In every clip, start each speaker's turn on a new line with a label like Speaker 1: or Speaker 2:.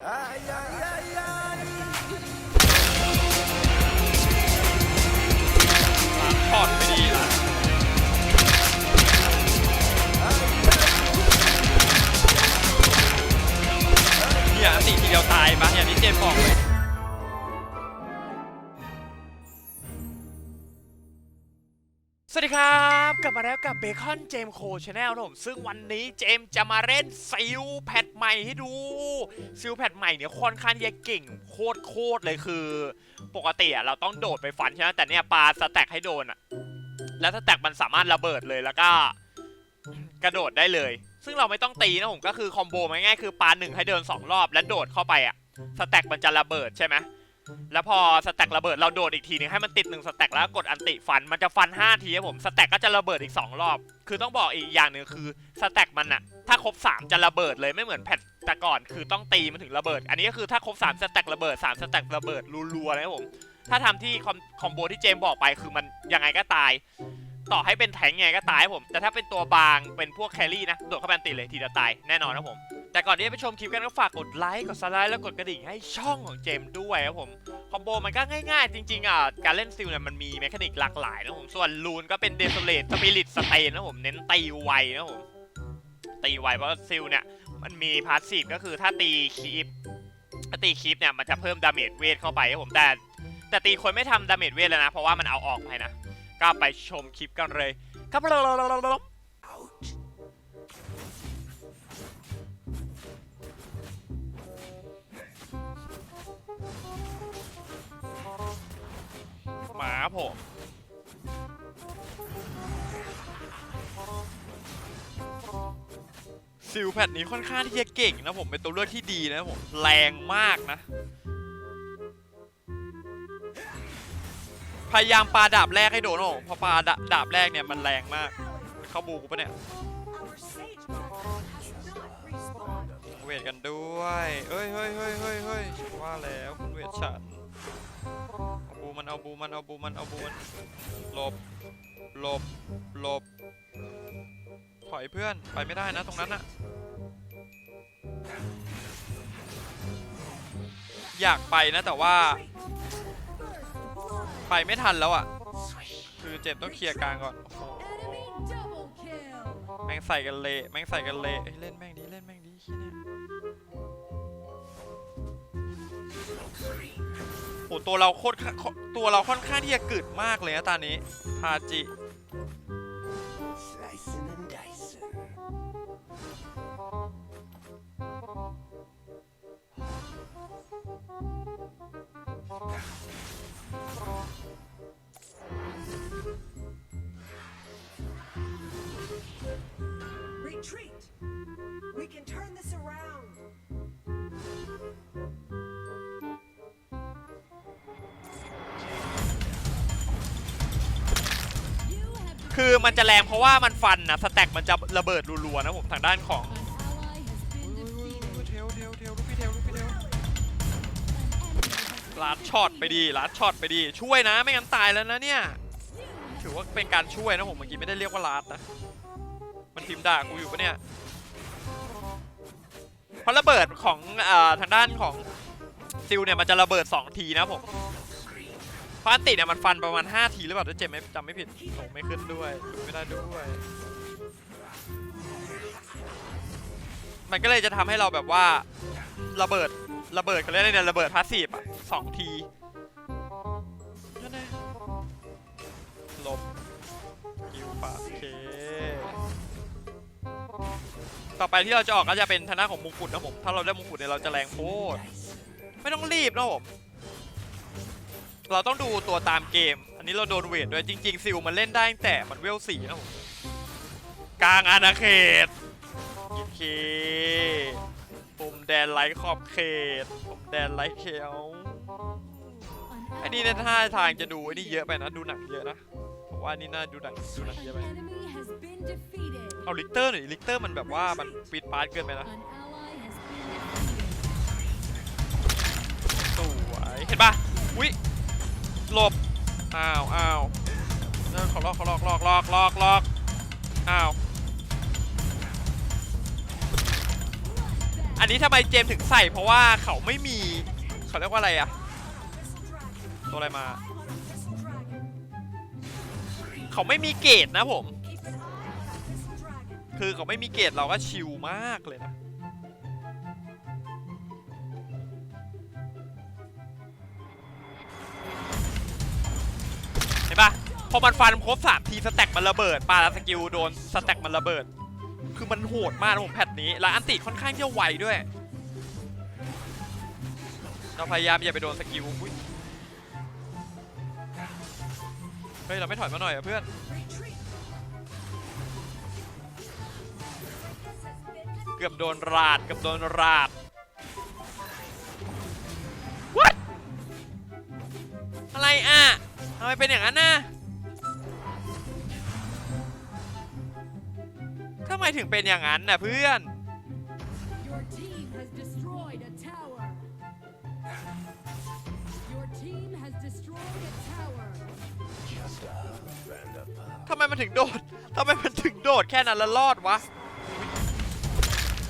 Speaker 1: ช็อดไม่ดีละเนี่ยอันติทีเดียวตายปะอย่างที่เจมส์บอกเลย วัสดีครับ กลับมาแล้วกับเบคอนเจมโคชาแนลผมซึ่งวันนี้เจมจะมาเล่นซิลแพทใหม่ให้ดูซิลแพทใหม่เนี่ยค่อนข้างจะเก่งโคตรโคตรเลยคือ ปกติอะเราต้องโดดไปฟันใช่ไหมแต่เนี่ยปลาสแต็กให้โดนอะแล้วสแต็กมันสามารถระเบิดเลยแล้วก็ กระโดดได้เลย ซึ่งเราไม่ต้องตีนะผมก็คือคอมโบมันง่ายๆคือปลาหนึ่งให้เดินสองรอบแล้วโดดเข้าไปอะสแต็กมันจะระเบิดใช่ไหม แล้วพอสแต็กระเบิดเราโดดอีกทีหนึงให้มันติดหนึ่งสแต็กแล้วกดอันติฟันมันจะฟัน 5 ทีครับผมสแต็กก็จะระเบิดอีก 2 รอบ คือต้องบอกอีกอย่างหนึ่งคือสแต็กมันอะถ้าครบ 3 จะระเบิดเลยไม่เหมือนแพทแต่ก่อนคือต้องตีมันถึงระเบิด อันนี้ก็คือถ้าครบ3สแต็กระเบิด3สแต็กระเบิดรัวๆเลยครับผมถ้าทำที่คอมโบที่เจมบอกไปคือมันยังไงก็ตาย ต่อให้เป็นแทงไงก็ตายผมแต่ถ้าเป็นตัวบางเป็นพวกแครี่นะโดดเข้าไปอันติเลยทีเดียวตายแน่นอนครับผม แต่ก่อนที่จะไปชมคลิปกันก็ฝากกดไลค์กดซับสไครต์แล้วกดกระดิ่งให้ช่องของเจมด้วยครับผมคอมโบมันก็ง่ายๆ จริงๆอะการเล่นซิลเนี่ยมันมีแมคานิกหลากหลายนะผมส่วนลูนก็เป็นเด o เลตสปิริตสเตนนะผมเน้นตีไวนะผมตีไวเพราะซิลเนี่ยมันมีพาสซีฟก็คือถ้าตีคีปถ้าตีคีปเนี่ยมันจะเพิ่มดาเมจเวทเข้าไปครับผมแต่แต่ตีคนไม่ทำดาเมจเวทแล้วนะ เพราะว่ามันเอาออกไปนะ ก็ไปชมคลิปกันเลย ครับหมาผมซิลแพทนี้ค่อนข้างที่จะเก่งนะผมเป็นตัวเลือกที่ดีนะผมแรงมากนะ พยายามปาดาบแรกให้โดนนะผมเพอปาดาดาบแรกเนี่ยมันแรงมาก เข้าบูกูปะเนี่ยเวทกันด้วยเอ้ยเฮ้ยเฮ้ยเฮ้ยเฮ้ยว่าแล้วคุณเวทฉันเอาบูมันเอาบูมันเอาบูมันเอาบูมันหลบหลบหลบถอยเพื่อนไปไม่ได้นะตรงนั้นอะอยากไปนะแต่ว่า ไปไม่ทันแล้วอะคือเจ็บต้องเคลียร์กลางก่อนโอ้โหแม่งใส่กันเละแม่งใส่กันเละเอ้ยเล่นแม่งดีเล่นแม่งดีขี้เนี่ยโอ้ตัวเราโคตรตัวเราค่อนข้างที่จะกึดมากเลยนะตอนนี้ทาจิ คือมันจะแรงเพราะว่ามันฟันนะสแต็กมันจะระเบิดรัวๆนะผมทางด้านของเทลเทลเทลลูกพี่เทลลูกพี่เทลลัดช็อตไปดีลัดช็อตไปดี ช่วยนะไม่งั้นตายแล้วนะเนี่ยถือว่าเป็นการช่วยนะผมเมื่อกี้ไม่ได้เรียกว่าลัดนะมันพิมพ์ด่ากูอยู่ปะเนี่ยเพราะระเบิดของอ่อทางด้านของซิลเนี่ยมันจะระเบิด 2 ทีนะผม เพราะอันติเนี่ยมันฟันประมาณ 5 ทีหรือเปล่าถ้าเจมไม่จำไม่ผิดโอ้ไม่ขึ้นด้วยไม่ได้ด้วย มันก็เลยจะทำให้เราแบบว่าระเบิดระเบิดกันเล่นเนี่ยระเบิดพาสซีฟอะสองทีลบกิวปาเค ต่อไปที่เราจะออกก็จะเป็นทางด้าของมงกุฎนะผม ถ้าเราได้มงกุฎเนี่ยเราจะแรงโคตรไม่ต้องรีบนะผม เราต้องดูตัวตามเกม อันนี้เราโดนเวทด้วยจริง ๆ ซิลมันเล่นได้ตั้งแต่มันเวลสี่นะผมกลางอาณาเขตยินเคปุ่มแดนไลท์ขอบเขตปุ่มแดนไลท์เขียวไอ้นี่ในท่าทางจะดูไอ้นี่เยอะไปนะดูหนังเยอะนะผมว่านี่น่าดูหนังดูหนังเยอะไปเอาลิกเตอร์หน่อยลิกเตอร์มันแบบว่ามันปีดปาร์ตเกินไปนะสวยเห็นปะอุ้ย หลบ อ้าวอ้าวเขอลอกขอลอกลอกลอกลอกลอกอ้าว อันนี้ทำไมเจมถึงใส่เพราะว่าเขาไม่มี เขาเรียกว่าอะไรอะตัวอะไรมา เขาไม่มีเกรดนะผม คือเขาไม่มีเกรดเราก็ชิลมากเลยนะ พอมันฟันครบสามทีสแต็กมันระเบิดปาล้วสกิลโดนสแต็กมันระเบิด คือมันโหดมากนะผมแพทนี้ แล้วอันติค่อนข้างที่จะไวด้วย เราพยายามอย่าไปโดนสกิลอุ๊ยเฮ้ยเราไม่ถอยมาหน่อยอะเพื่อนเกือบโดนราดเกือบโดนราดอะไรอะทำไมเป็นอย่างนั้นนะ ถึงเป็นอย่างนั้นน่ะเพื่อน
Speaker 2: Your team has destroyed a tower. Your team has destroyed a tower.
Speaker 1: ทำไมมันถึงโดดทำไมมันถึงโดดแค่นั้นแล้วรอดวะ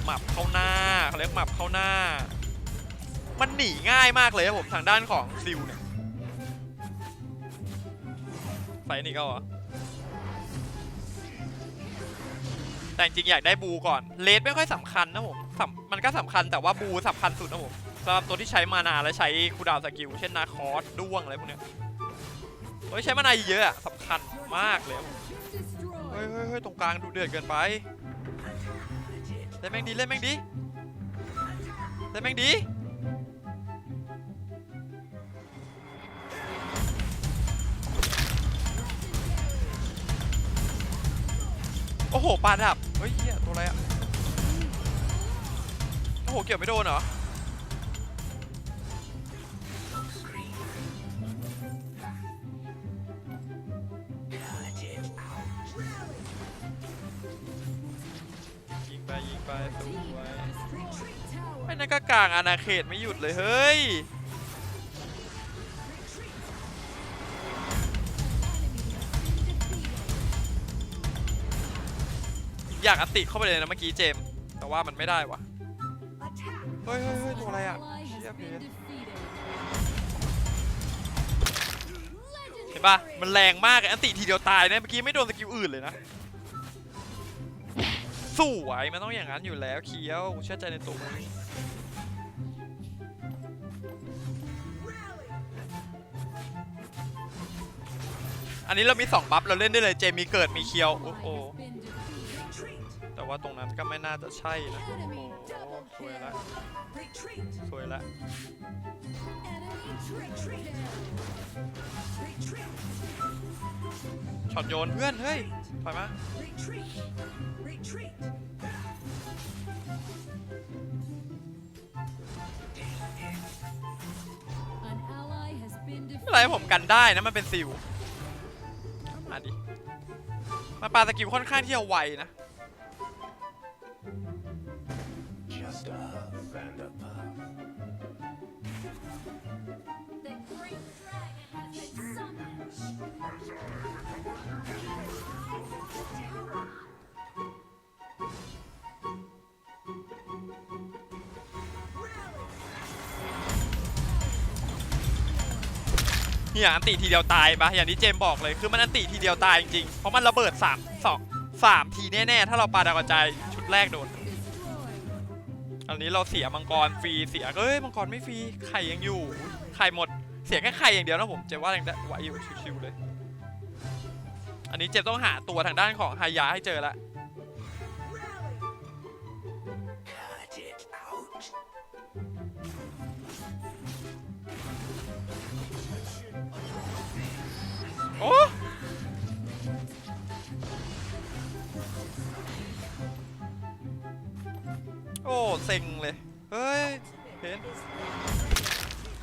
Speaker 1: หมับเข้าหน้าเขาเรียกหมับเข้าหน้า มันหนีง่ายมากเลยครับผมทางด้านของซิลเนี่ยไฟนี่ก็เหรอ แต่จริงอยากได้บูก่อนเลดไม่ค่อยสำคัญนะผมมันก็สำคัญแต่ว่าบูสำคัญสุดนะผมสำหรับตัวที่ใช้มานาและใช้คูดาวสกิลเช่นนาคอสด้วงอะไรพวกเนี้ยเฮ้ยใช้มานาเยอะอะสำคัญมากเลยเฮ้ยเฮ้ยเฮ้ยตรงกลางดูเดือดเกินไปเล่นแม่งดีเล่นแม่งดีเล่นแม่งดี อ้โหปาดับ เฮ้ยเียตัวอะไรอะโอ้โห เกี่ยวไม่โดนเหรอ ยิงไปยิงไปส
Speaker 2: Team
Speaker 1: วย
Speaker 2: has destroyed a tower.
Speaker 1: ไอ้นั่นก็กลางอาณาเขตไม่หยุดเลยเฮ้ย อยากอันติเข้าไปเลยนะเมื่อกี้เจมส์แต่ว่ามันไม่ได้วะเฮ้ยเฮ้ยเฮ้ยตัวอะไรอะ
Speaker 2: Ally
Speaker 1: เชี่ย
Speaker 2: has
Speaker 1: เพ
Speaker 2: been
Speaker 1: ชร
Speaker 2: defeated.
Speaker 1: เห็นปะมันแรงมากอะอันติทีเดียวตายนะเมื่อกี้ไม่โดนสกิลอื่นเลยนะสวยมันต้องอย่างนั้นอยู่แล้วเคียวกูเชื่อใจในตัวมึงอันนี้เรามี 2 บัฟเราเล่นได้เลยเจมมีเกิดมีเคียว โอ้
Speaker 2: Ally
Speaker 1: โห ว่าตรงนั้นก็ไม่น่าจะใช่นะโอ้โหสวยละสวยละช็อตโยนเพื่อน เฮ้ย ถอยมา
Speaker 2: An ally has been
Speaker 1: ไม่ไรผมกันได้นะ มันเป็นซิลมาดิ มาปาสกิลค่อนข้างที่จะไวนะ เนี่ยอันติทีเดียวตายปะอย่างที่เจมบอกเลยคือมันอันติทีเดียวตายจริงๆเพราะมันระเบิด3 2 3ทีแน่ๆถ้าเราปาดาวกระจายชุดแรกโดนอันนี้เราเสียมังกรฟรีเสียเอ้ยมังกรไม่ฟรีไข่ยังอยู่ไข่หมดเสียแค่ไข่อย่างเดียวนะผมเจมว่ายังได้ไหวอยู่ชิวๆเลย อันนี้เจมต้องหาตัวทางด้านของไฮยาให้เจอละ โอ้โอ้ เซ็งเลย เฮ้ยเพน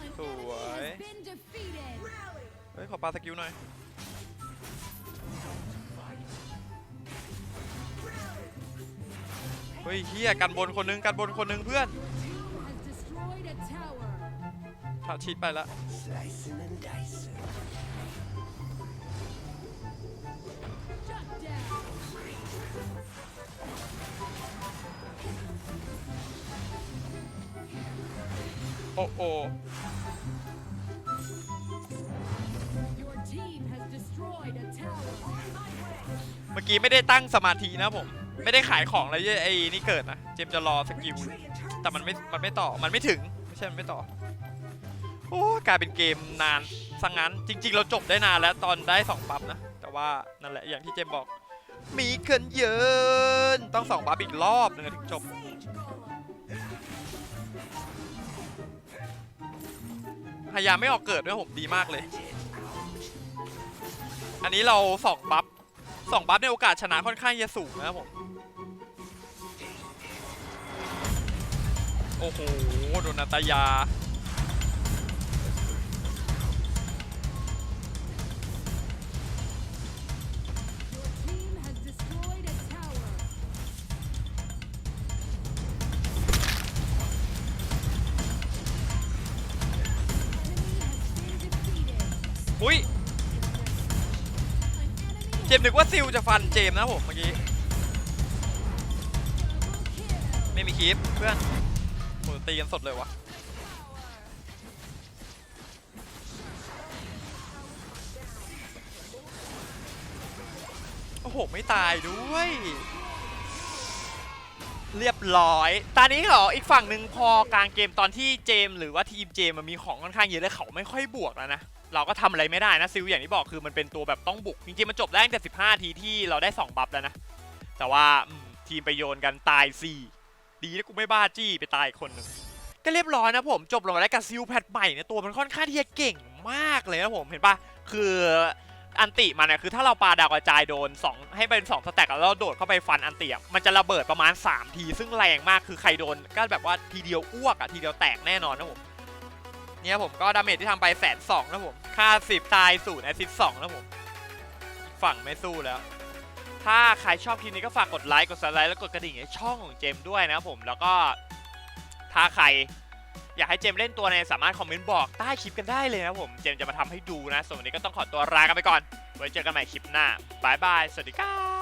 Speaker 2: An
Speaker 1: Ủa
Speaker 2: enemy
Speaker 1: ấy.
Speaker 2: has been defeated.
Speaker 1: เฮ้ย ขอปาสกิลหน่อย เฮ้ยเฮียกันบนคนนึง กันบนคนนึงเพื่อน
Speaker 2: Team has destroyed a tower.
Speaker 1: ถาชิดไปละ โอ้โอ
Speaker 2: Your team has destroyed a tower.
Speaker 1: เมื่อกี้ไม่ได้ตั้งสมาธินะผม ไม่ได้ขายของอะไรไอ้นี่เกิดนะ เจมส์จะรอสกิล แต่มันไม่ มันไม่ต่อ มันไม่ถึง ไม่ใช่ มันไม่ต่อ โอ้กลายเป็นเกมนานสังงั้น จริง ๆ เราจบได้นานแล้วตอนได้สองบัฟนะ แต่ว่านั่นแหละอย่างที่เจมส์บอก มีเกินเยิน ต้องสองบัฟอีกรอบหนึงถึงจบ พยายามไม่ออกเกิดด้วยผมดีมากเลย อันนี้เราสองบัฟสองบัฟในโอกาสชนะค่อนข้างจะสูงนะครับผม โอ้โห โดนนาตายา เจมส์นึกว่าซิลจะฟันเจมส์นะผมเมื่อกี้
Speaker 2: double kill.
Speaker 1: ไม่มีคลิปเพื่อนโหตีกันสดเลยวะโอ้โห ไม่ตายด้วย เรียบร้อย ตอนนี้เหรอ อีกฝั่งหนึ่งพอกลางเกมตอนที่เจมส์หรือว่าทีมเจมส์มันมีของค่อนข้างเยอะแล้วเขาไม่ค่อยบวกแล้วนะ เราก็ทำอะไรไม่ได้นะซิลอย่างที่บอกคือมันเป็นตัวแบบต้องบุก จริงๆมันจบได้ตั้งแต่ 15 ทีที่เราได้ 2 บัฟแล้วนะ แต่ว่าทีมไปโยนกันตาย 4 ดีนะกูไม่บ้าจี้ไปตายอีกคนหนึ่งก็เรียบร้อยนะผมจบลงแล้วกับซิลแพทใหม่เนี่ยตัวมันค่อนข้างที่จะเก่งมากเลยนะผมเห็นปะคืออันติมันเนี่ยคือถ้าเราปาดาวกระจายโดน 2 ให้เป็น2สแต็กแล้วเราโดดเข้าไปฟันอันติมันจะระเบิดประมาณ 3 ที ซึ่งแรงมากคือใครโดนก็แบบว่าทีเดียวอ้วกอะทีเดียวแตกแน่นอนนะผม เนี่ยผมก็ดาเมจที่ทำไปแสนสองนะผมค่า10ตายศูนย์แอซิสสองนะผมฝั่งไม่สู้แล้ว ถ้าใครชอบคลิปนี้ก็ฝากกดไลค์กดซับสไครต์แล้วกดกระดิ่งให้ช่องของเจมด้วยนะครับผมแล้วก็ถ้าใครอยากให้เจมเล่นตัวในสามารถคอมเมนต์บอกใต้คลิปกันได้เลยนะผมเจมจะมาทำให้ดูนะส่วนวันนี้ก็ต้องขอตัวลากันไปก่อน ไว้เจอกันใหม่คลิปหน้าบายบายสวัสดีครับ